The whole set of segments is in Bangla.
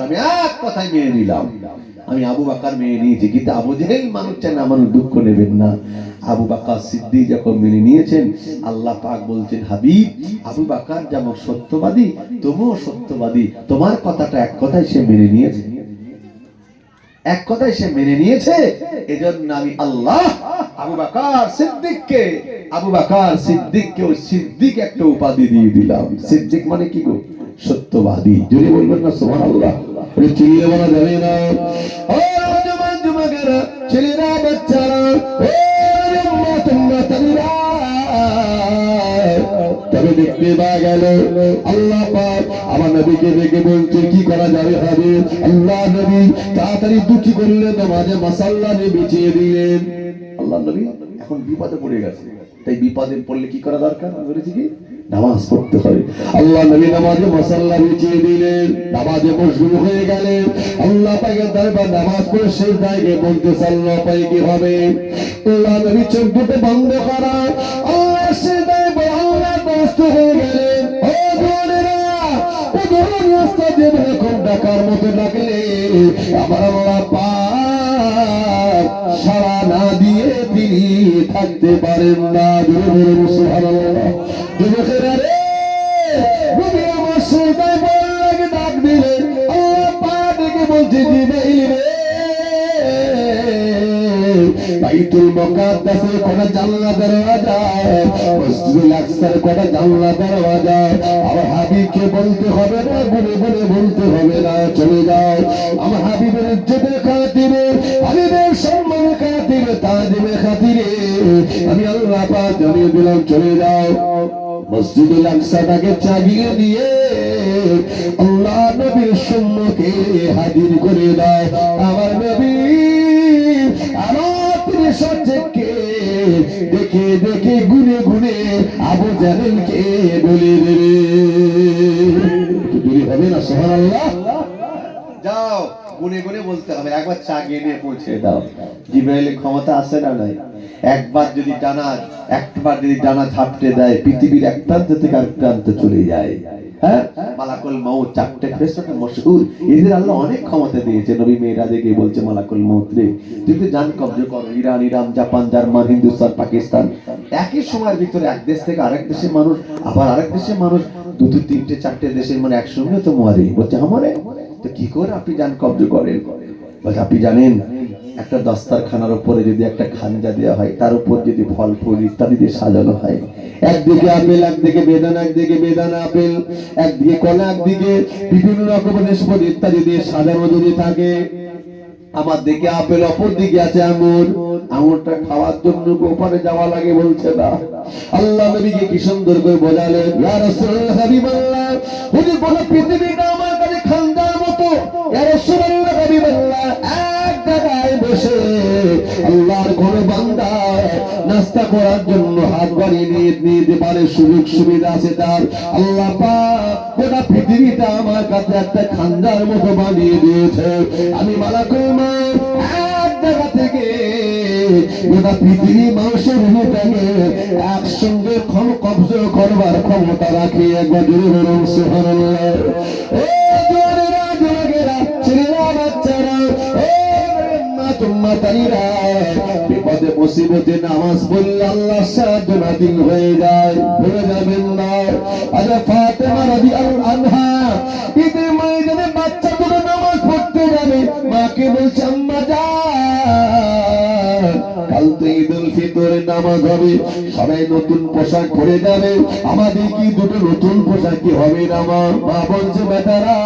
বাকার আমি এক কথায় মেনে নিলাম। আমি আবু বাকার মেনে নিয়েছি, কিন্তু আবু জেহেল মানুষ চান আমার দুঃখ নেবেন না। আবু বাকার সিদ্দিক যখন মেনে নিয়েছেন, আল্লাহ পাক বলছেন, হাবিব, আবু বাকার যেমন সত্যবাদী তুমিও সত্যবাদী। তোমার কথাটা এক কথায় সে মেনে নিয়েছে। এক কথায় সে মেনে নিয়েছে, এজন্য আমি আল্লাহ আবু বাকার সিদ্দিককে, আবু বাকার সিদ্দিককে, ওই সিদ্দিক একটা উপাধি দিয়ে দিলাম। সিদ্দিক মানে কি গো? সত্যবাদী। যদি বলবেন না সোমান আল্লাহ চিল্লে বলা যাবে না। আল্লাহ আমার কি করা যাবে আল্লাহ নবী তাড়াতাড়ি করলে আল্লাহ এখন বিপদে পড়ে গেছে। তাই বিপদে পড়লে কি করা দরকার? বলেছি কি? নামাজ পড়তে হবে আল্লাহ নবী নামাজে মশাল্লা বিছিয়ে দিলেন, নামাজে মশগুল হয়ে গেলেন। আল্লাহ পাকের দরবার নামাজ পড়ে শেষ দায়কে বলতে সাল্লাহ পাই কি হবে? আল্লাহ নবী চোখ দুটো বন্ধ করা আল্লাহ শেষ দায় আল্লাহ ব্যস্ত হয়ে গেলেন। আল্লাহ পাক সারা না দিয়ে তিনি থাকতে পারেন না। বাইতুল মুকাদ্দাসের বলতে হবে না, গুনে গুনে বলতে হবে না, চলে যাও। আমার হাবিবের ইজ্জতের খাতিরে, হাবিবের সম্মানের খাতিরে, তাজিমের খাতিরে, আমি আল্লাহ পাক জানিয়ে দিলাম, চলে যাও। মসজিদুল আকসাটাকে চাগিয়ে দিয়ে আল্লাহ নবীর সম্মুখে হাজির করে দাও আমার নবী আমার তিনি দেখে দেখে গুনে গুনে আবু জাহেলকে বলে দেবে। দূরে হবে না সোহান আল্লাহ যাও। গুনে গুনে বলতে হবে, একবার চা গিয়ে নিয়ে পৌঁছে দাও। জিব্রাইলের ক্ষমতা আছে না নাই? একবার যদি ডানা, একবার যদি ডানা ঝাপটে দেয়, পৃথিবীর এক প্রান্ত থেকে আরেক প্রান্তে চলে যায়। হ্যাঁ? মালাকুল মৌত চারটে ফেরেশতাকে মশহুর। এদের আল্লাহ অনেক ক্ষমতা দিয়েছে। নবী মেয়েরাজকে বলছে, মালাকুল মৌত রে, তুই তো জান কবজ করো। Iran Iran, Japan, German, Hindustan, Pakistan. একই সময়ের ভিতরে এক দেশ থেকে আরেক দেশের মানুষ, আবার আরেক দেশের মানুষ, দুটো, তিনটে, চারটে দেশের মানে একসঙ্গে তো মরে। বলছে আমারে তো কি করে আপনি যান কবজ করেন? আপনি জানেন, একটা দস্তারখানার উপরে যদি একটা খানজা দেওয়া হয়, তার উপর যদি ফল, ফুল ইত্যাদি দিয়ে সাজানো হয়, একদিকে আপেল, একদিকে বেদানা একদিকে বেদানা আপেল, একদিকে কলা, একদিকে বিভিন্ন রকমের নিষ্পদ ইত্যাদি দিয়ে সাজানো যদি থাকে, আমার দিকে আপেল, অপর দিকে আছে আঙুর। আঙুরটা খাওয়ার জন্য ওপারে যাওয়া লাগে বলছে না। আল্লাহ নবীকে কি সুন্দর করে বোঝালেন রাসূলুল্লাহ হাবিবাল্লাহ, হুজুর বলে পৃথিবীটা কোন বান্দা নাস্তা করার জন্য হাত বাড়িয়ে নিয়ে নিতে পারে সুযোগ সুবিধা আছে তার, আল্লাহ গোটা পৃথিবীটা আমার কাছে একটা খানদার মতো বানিয়ে দিয়েছে। আমি এক জায়গা থেকে একসঙ্গে ক্ষম কবজ করবার ক্ষমতা রাখি একবার জোরে বলুন জোরেরা ছেলেরা, বাচ্চারা ও মা তোমা তাইরা বিপদে মুসিবতে নামাজ পড়লে আল্লাহ সাহায্য দিন হয়ে যায়। ভুলে যাবেন না। আরে ফাতেমা রাদিয়াল্লাহু আনহা ঈদের ময়দানে বাচ্চা দুটো নামাজ পড়তে যাবে। মাকে বলছে ফিতরের নামাজ হবে, সবাই নতুন পোশাক পরে যাবে, আমাদের কি দুটো নতুন পোশাক কি হবে না মা? বলছে, বেটারা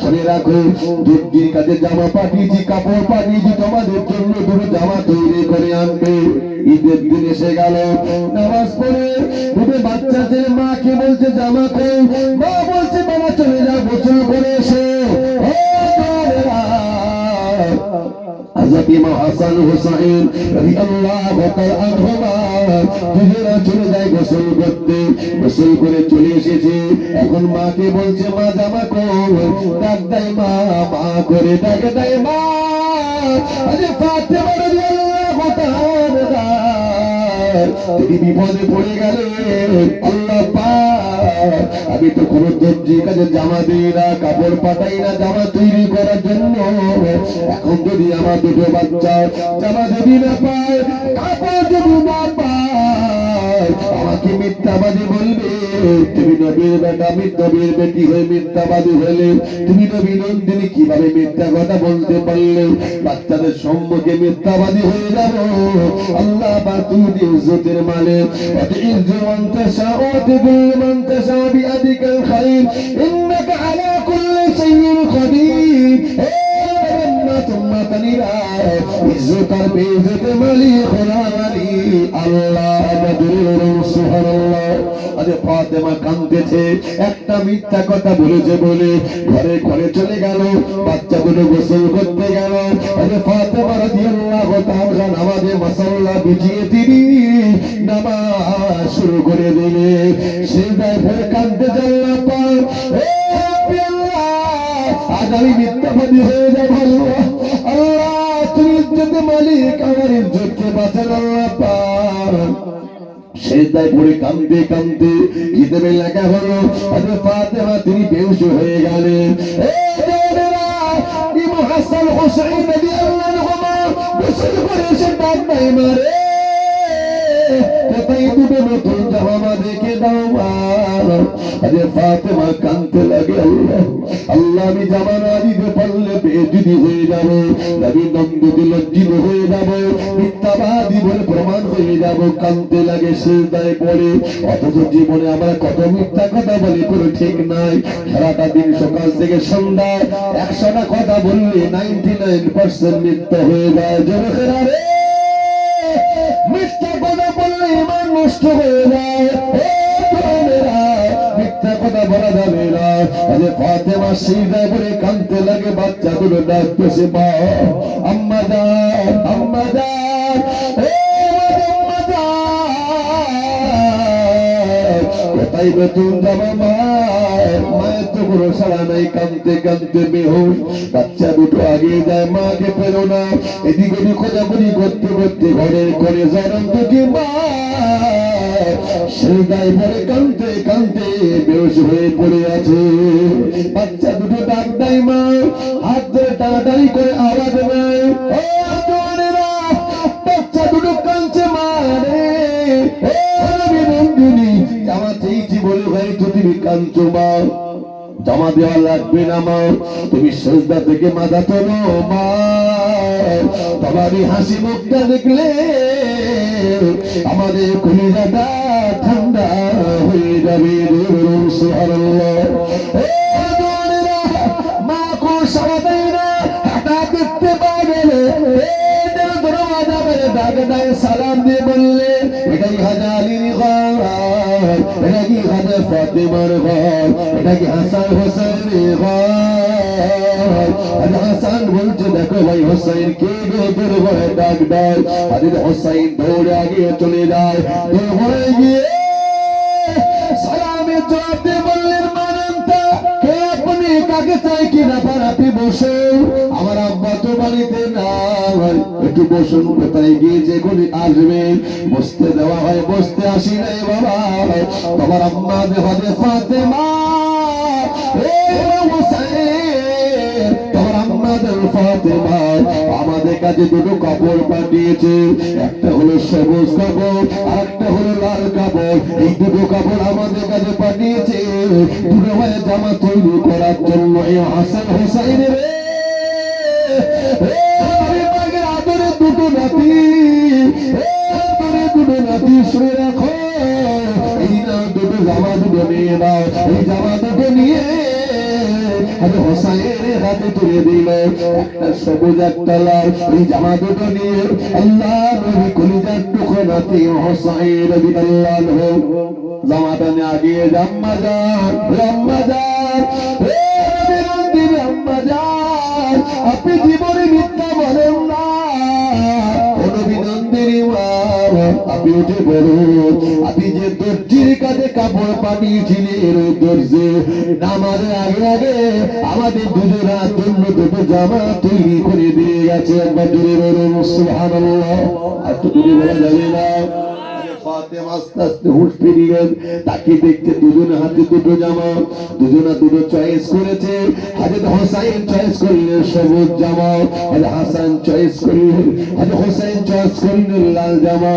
শুনে রাখো, দুর্গির কাছে জামা পাঠিয়েছি, কাপড় পাঠিয়েছি, তোমাদের জন্য দুটো জামা তৈরি করে আনবে। ঈদের দিন এসে গেল, নামাজ পড়ে দুটো বাচ্চা ছেলে মাকে বলছে, জামা কই মা বলছে, বাবা চলে যাও, গোসল করে এসো। হযরত ইমাম হাসান হুসাইন রাদিয়াল্লাহু তাআলা আনহুমা চলে যায় গোসল করতে। গোসল করে চলে এসেছে। এখন মাকে বলছে, মা, জামা কর ডাক দেয় মা মা করে ডাক দেয় মা। আরে ফাতেমা রাদিয়াল্লাহু তাআলা তিনি বিপদে পড়ে গেলেন। আল্লাহ পাক আমি তো কোনো দর্জির কাছে জামা দিই না, কাপড় পাঠাই না, জামা তৈরি করার জন্য। এখন যদি আমার দুটো বাচ্চা জামা যদি না পায়, কাপড় যদি না পায় জাতি মিথ্যাবাদী বলবে, তুমি নবীর বেটা নবীর বেটি হয়ে মিথ্যাবাদী হলে, তুমি নবী নন্দিনী কীভাবে মিথ্যা কথা বলতে পারলে? বাচ্চাদের সম্মুখে মিথ্যাবাদী হয়ে যাব। আল্লাহ বা তুমি ইজ্জতের মালে। ইজ্জু মন্তাসা ও তুবুল মন্তাসা বিআদিকাল খাইর। ইন্নাকা আলা কুল্লি শাইইন কদির একটা মিথ্যা কথা বলেছে বলে ঘরে ঘরে চলে গেল বাচ্চাগুলো গোসল করতে গেল আরে ফাতেমা রাদিয়াল্লাহু তাআলা নামাজে মাসাল্লা বুঝিয়ে তিনি নামাজ শুরু করে দিলে সে দায় কাঁদতে জানলা পাল আমি মিথ্যাবাদী হয়ে যাব আল্লাহ আল্লাহ, তুমি ইজ্জত মালিক, আমার ইজ্জতকে বাঁচান আল্লাহ পাক। সেজদায় পড়ে কাঁদতে কাঁদতে কিতাবে লেখা হলো ফাতেমা, তিনি বেহুশ হয়ে গেলেন। হাসান হোসেন রাদিয়াল্লাহু আনহু গোসল করে এসে ডাক নাই মারে। কোথায় দুটো নতুন জামা দেখে দাও আরে ফাতেমা কাঁদতে লাগে আল্লাহ, আমি জামা না দিতে পারলে বেজুদি হয়ে যাব, নবী নন্দী লজ্জিত হয়ে যাব, মিথ্যাবাদী বলে প্রমাণ হয়ে যাব, কাঁদতে লাগে সেজদায় পড়ে। অথচ জীবনে আমরা কত মিথ্যা কথা বলি, কোনো ঠিক নাই। সারাটা দিন সকাল থেকে সন্ধ্যা, একশোটা কথা বললে নাইনটি নাইন পার্সেন্ট মিথ্যা হয়ে যায়। জনকেরা নষ্ট হয়ে যায়। মিথ্যা কথা বলা যাবে না। আরে ফাতেমা সিজদায় পড়ে কাঁদতে লাগে, বাচ্চাগুলো ডাকতেছে মা আম্মা যান আম্মা যান কোথায় বেতন যাব মা মায়ের তো কোনো সারা নাই, কাঁদতে কাঁদতে বেহুশ বাচ্চা দুটো আগে যায়, মাকে পেরো না। এদিক ওদিক খোঁজাখুঁজি করতে করতে ঘরের করে জনন্ত কি মা সেদাই পরে কাঁদতে কাঁদতে বেহুশ হয়ে পড়ে আছে। বাচ্চা দুটো ডাক দেয় মা, হাত ধরে টানাটানি করে আওয়াজ নেয় তো তুমি কাঁদছো মা জমা দেওয়া লাগবে না মা। তুমি সজদা থেকে মাথা তোলো মা। তোমারই হাসি মুখটা দেখলে আমাদের কলিজাটা ঠান্ডা হয়ে যাবে দেখতে দেয়, সালাম দিয়ে বললে, এটাই হাজারির ঘর এটা কি হাজার ফাতেমার ঘর এটা কি হাসান হোসেনের ঘর। আর হাসান বলছে, দেখো ভাই হোসেন, কে গো তোর ডাক ডাক দেয়? হোসেন দৌড়ে আগে চলে যায়। দৌড়ে গিয়ে সালামে জবাব দিয়ে কাকে চাই কি ব্যাপার আপনি বসে। আমার আব্বা তো বাড়িতে নাই। একটু বসুন, কোথায় গিয়ে যে গুলি আসবে? বসতে দেওয়া হয়, বসতে আসি নাই বাবা। তোমার আম্মা দেহ ফাতেমা। এ আমাদের ফাতেমা আমাদের কাছে দুটো কাপড় পাঠিয়েছে। একটা হলো সবুজ কাপড় আর একটা হলো লাল কাপড়। এই দুটো কাপড় আমাদের কাছে পাঠিয়েছে। দুটো ভাইয়ের জামা তৈরি করার জন্য এই হাসান হোসাইন রে। আদরে দুটো নাতি। দুটো নাতি শুনে রাখো। এই নাও দুটো জামা দুটো নিয়ে নাও, এই জামা দুটো নিয়ে। আরে হোসাইনের হাতে তুলে দিল একটা সবুজ একটা লাল এই জামা দুটো নিয়ে আল্লাহ নবী কলিজার টুকরো নাতি হোসাইন রবি আল্লাহ জামাটা নিয়ে আগিয়ে জাম্মা যান জাম্মা যান হে নবী নন্দিনী আম্মা যান আপনি উঠে বলুন আপনি যে দর্জির কাছে কাপড় পাঠিয়েছিলেন ওই দর্জে নামাজের আগে আগে আমাদের দুজনা জন্য দুটো জামা তৈরি করে দিয়ে গেছে। একবার দূরে বলুন সুহান আর তো দূরে বলা যাবে না। ফাতেমা আস্তে আস্তে হুঁশ ফিরলেন। তাকে দেখতে দুজনে হাতে দুটো জামা, দুজনে দুটো চয়েস করেছে। হাজরত হোসাইন চয়েস করলেন সবুজ জামা হাসান চয়েস করলেন হোসাইন চয়েস করলেন লাল জামা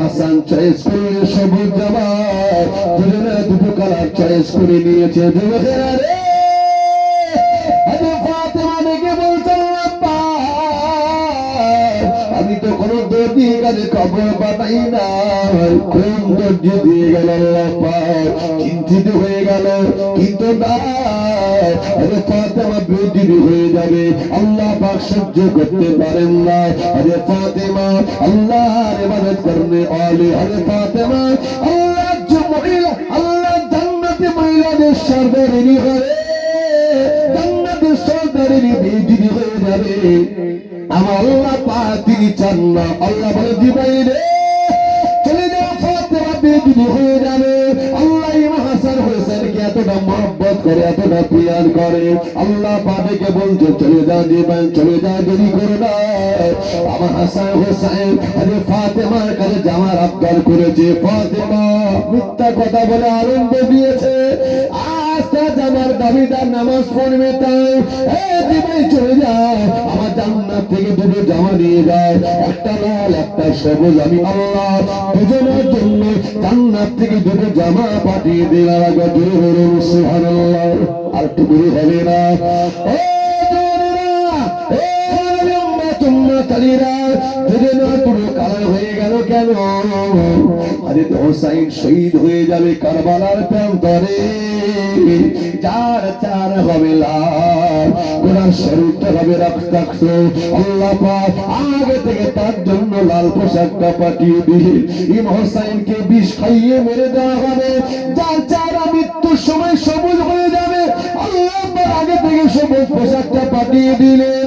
হাসান চয়েস করলেন সবুজ জামা। দুজনে দুটো কালার চয়েস করে নিয়েছে। আমি তো কোনো কাছে খবর পাঠাই না। কোন দর্জি দিয়ে গেল চিন্তিত হয়ে গেল, কিন্তু না। ফাতেমা বেদিনী হয়ে যাবে। আল্লাহ পাক সহ্য করতে পারেন না। আরে ফাতেমা, আল্লাহর ইবাদত করনে ওয়ালি আরে ফাতেমা আল্লাহ যে মহিলা আল্লাহ জান্নাতে মহিলাদের সর্দারিনী করে জান্নাতের সর্দারিনী বেদিনী হয়ে যাবে। আমার আল্লাহ পাক চান না। আল্লাহ বলে রে চলে হয়ে যাবে। আল্লাহ এতটা মহব্বত করে, এতটা প্রিয়ার করে। আল্লাহ বলছে, চলে চলে দেরি না। আমার হাসান হোসেন, আরে ফাতেমার কাছে জামার আবদার করেছে। ফাতেমা মিথ্যা কথা বলে আনন্দ দিয়েছে। আস্তে আমার দাবিদার নামাজ পড়বে তাই। দিবাই চলে যায় আমার জান্নাত থেকে দুটো জামা নিয়ে যায় একটা লাল, একটা সবুজ, আমি আল্লাহ দুজনের জন্য জান্নাত থেকে দুটো জামা পাঠিয়ে দিলাম। আগে দূরে বলুন, সুবহানাল্লাহ। আর একটু দূরে হবে না। শহীদ হয়ে যাবে কারবালার প্রান্তরে। চার চার হবে লাল শরীরটা হবে রক্তাক্ত। আল্লাহ আগে থেকে তার জন্য লাল পোশাকটা পাঠিয়ে দিলেন ইম বিষ খাইয়ে মেরে দেওয়া হবে। যার চারা মৃত্যুর সময় সবুজ হয়ে যাবে। আল্লাহ আগে থেকে সবুজ পোশাকটা পাঠিয়ে দিলেন।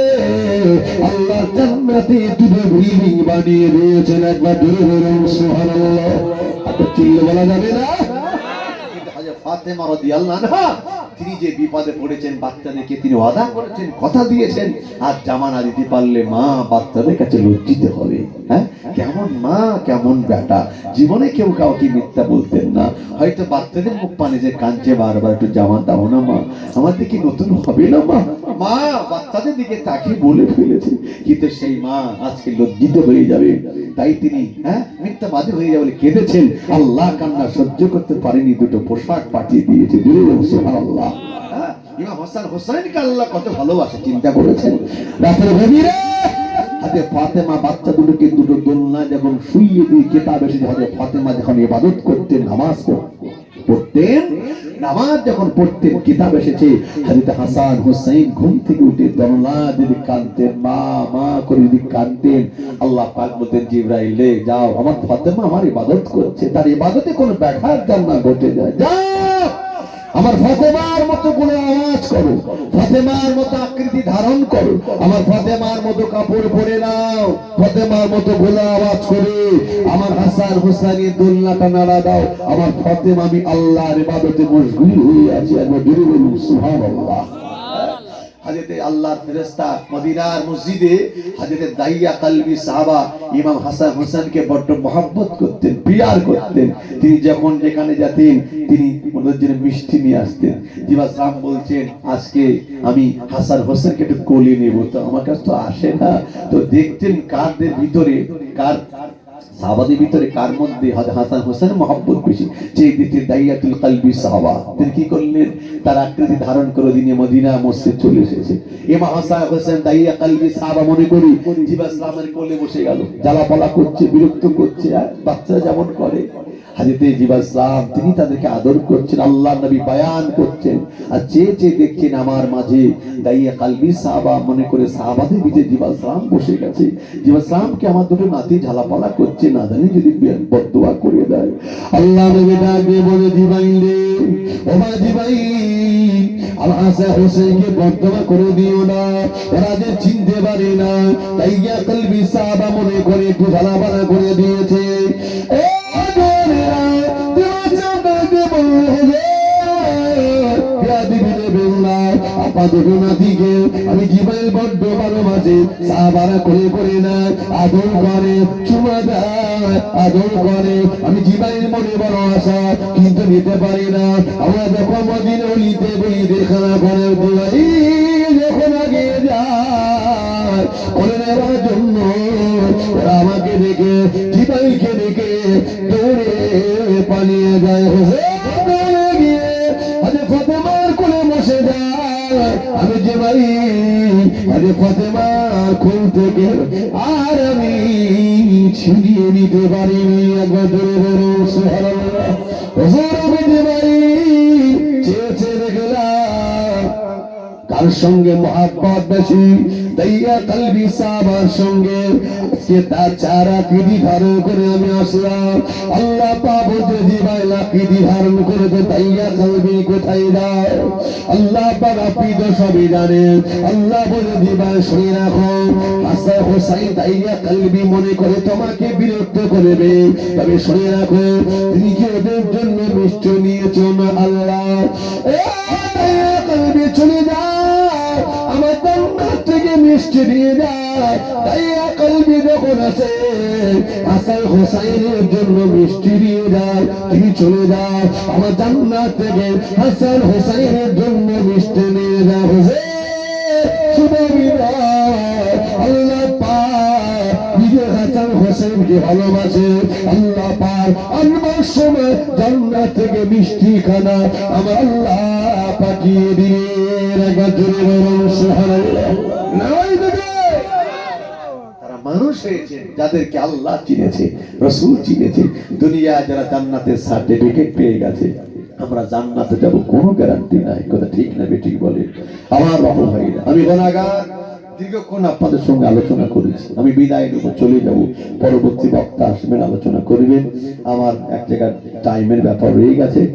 আল্লাহ জান্নাতে দুটো বিল্ডিং বানিয়ে দিয়েছেন একবার ধরে ধরুন সুবহানাল্লাহ। চিল্লে বলা যাবে না? ফাতেমা রাদিয়াল্লাহু আনহা তিনি যে বিপদে পড়েছেন, বাচ্চাদেরকে তিনি ওয়াদা করেছেন, কথা দিয়েছেন, আর জামা না দিতে পারলে মা বাচ্চাদের কাছে লজ্জিত হবে। হ্যাঁ? কেমন মা, কেমন বেটা। জীবনে কেউ কাউকে মিথ্যা বলতেন না। হয়তো বাচ্চাদের মুখ পানে যে কাঁদছে বারবার, একটু জামা দাও না মা। আমার দিকে নতুন হবে না মা? মা বাচ্চাদের দিকে তাকে বলে ফেলেছে, কিন্তু সেই মা আজকে লজ্জিত হয়ে যাবে। তাই তিনি হ্যাঁ মিথ্যা মিথ্যাবাদী হয়ে যাবে কেঁদেছেন। আল্লাহ কান্না সহ্য করতে পারেনি, দুটো পোশাক পাঠিয়ে দিয়েছে। দূরে ইমাম হাসান হোসেনকে আল্লাহ কত ভালোবাসে, চিন্তা করেছেন? রাতের হাতে ফাতেমা দুটো দোলনা দিয়ে ফাতেমা যখন ইবাদত করতেন, নামাজ পড়তেন নামাজ যখন পড়তেন, কিতাব এসেছে হাজিত হাসান ঘুম থেকে উঠে দরলা যদি কাঁদতেন, মা মা করে যদি কাঁদতেন, আল্লাহ পাক বলতেন যাও, আমার ফাতেমা আমার ইবাদত করছে, তার ইবাদতে কোনো ব্যাঘাত যেন না ঘটে যায়। যাও! আমার ফতেমার মতো কোনো আওয়াজ করো। ফতেমার মতো আকৃতি ধারণ করো। আমার ফতেমার মতো কাপড় পরে নাও। ফতেমার মতো গোলা আওয়াজ করে। আমার হাসান হুসাইনের দোল্লাটা নাড়া দাও। আমার ফতেমা আমি আল্লাহর ইবাদতে মশগুল হয়ে আছি। একবার জোরে বলুন, সুবহানাল্লাহ। হাজরতে আল্লাহর ফেরেশতা মদিনার মসজিদে হাজরতে দাইয়া কালবি সাহাবা ইমাম হাসান হোসেনকে বড্ড মহব্বত করতেন, পিয়ার করতেন। তিনি যখন যেখানে যেতেন, তিনি ওদের জন্য মিষ্টি নিয়ে আসতেন। জিবাস রাম বলছেন, আজকে আমি হাসান হোসেনকে একটু কোলে নেব। তো আমার কাছে তো আসে না। তো দেখতেন কারদের ভিতরে, কার সাহাবাদের ভিতরে কার মধ্যে হাসান হোসেন মহব্বত বেশি? সেই দিতে দাইয়াতুল কালবি সাহাবা। তিনি কি করলেন? তার আকৃতি ধারণ করে দিনে মদিনা মসজিদ চলে এসেছে। এমা হাসান হোসেন দাইয়া কালবি সাহাবা, মনে করি জিবা কোলে বসে গেল। জ্বালাপালা করছে, বিরক্ত করছে, আর বাচ্চারা যেমন করে হাজিতে জিবা তিনি তাদেরকে আদর করছেন আল্লাহ নবী বায়ান করছেন। আর চেয়ে চেয়ে দেখছেন আমার মাঝে দাইয়া কালবি সাহাবা মনে করে সাহাবাদের ভিতরে জিবা বসে গেছে। জিবাসলামকে আমার দুটো নাতি ঝালাপালা করছে না জানি, যদি বদুয়া করে দেয়। আল্লাহ নবী ডাকে বলে জিবাইল রে। ও মা জিবাইল আল হাসান হোসেনকে বদুয়া করে দিও না। চিনতে পারে না তাই ইয়া কলবি সাহাবা মনে করে একটু আমি জিবাইল বড্ড ভালোবাসি সাহাবারা করে করে না আদর করে আদর করে আমি জিবাইল মনে বড় কিন্তু নিতে পারি না আমরা যখন মদিন অলিতে বলি আগে যায় করে আমাকে দেখে জিবাইলকে দেখে দৌড়ে পালিয়ে যায় হোসেন আমি যে ভাই আরে ফতেমা খুল থেকে আর আমি ছিনিয়ে নিতে পারিনি। একবার ধরে ধরে কার সঙ্গে মহাব্বত বেশি দইয়া কলবি সাবার সঙ্গে। আজকে তার চারা কিদি ধারণ করে আমি আসলাম। আল্লাহ পাবো যদি বাইলা কিদি ধারণ করে তো দইয়া কলবি কোথায় যায়? আল্লাহ পাক আপনি তো সবই জানেন আল্লাহ বলে দিবাই শুনে রাখো। আসা হোসাইন দাইয়া কলবি মনে করে তোমাকে বিরক্ত করবে। তবে শুনে রাখো ওদের জন্য মিষ্ট নিয়েছো না আল্লাহ? চলে জান্নাত মিষ্টি দিয়ে যায়, তাই কলবি যখন আছে। হাসান হোসাইনের জন্য মিষ্টি দিয়ে যায় তুমি চলে যাও আমার জান্নাত থেকে হাসান হোসাইনের জন্য মিষ্টি নিয়ে যাও হোসেন আল্লাহ পাক নিজের হাসান হোসেনকে ভালোবাসে। আল্লাহ পাক আনবার সময় জান্নাত থেকে মিষ্টি খানা আমার আল্লাহ পাঠিয়ে দিয়ে একবার জোরে বলুন, সুবহানাল্লাহ। তারা মানুষ হয়েছে, যাদেরকে আল্লাহ চিনেছে, রসুল চিনেছে। যারা জান্নাতের সার্টিফিকেট পেয়ে গেছে, আমরা জান্নাতে যাব, কোনো গ্যারান্টি নাই। কথা ঠিক না ঠিক বলে। আমার বাবু ভাইরা আমি দীর্ঘক্ষণ আপনাদের সঙ্গে আলোচনা করেছি। আমি বিদায় নেব, চলে যাব। পরবর্তী বক্তা আসবেন, আলোচনা করবেন। আমার এক জায়গার টাইমের ব্যাপার রয়ে গেছে।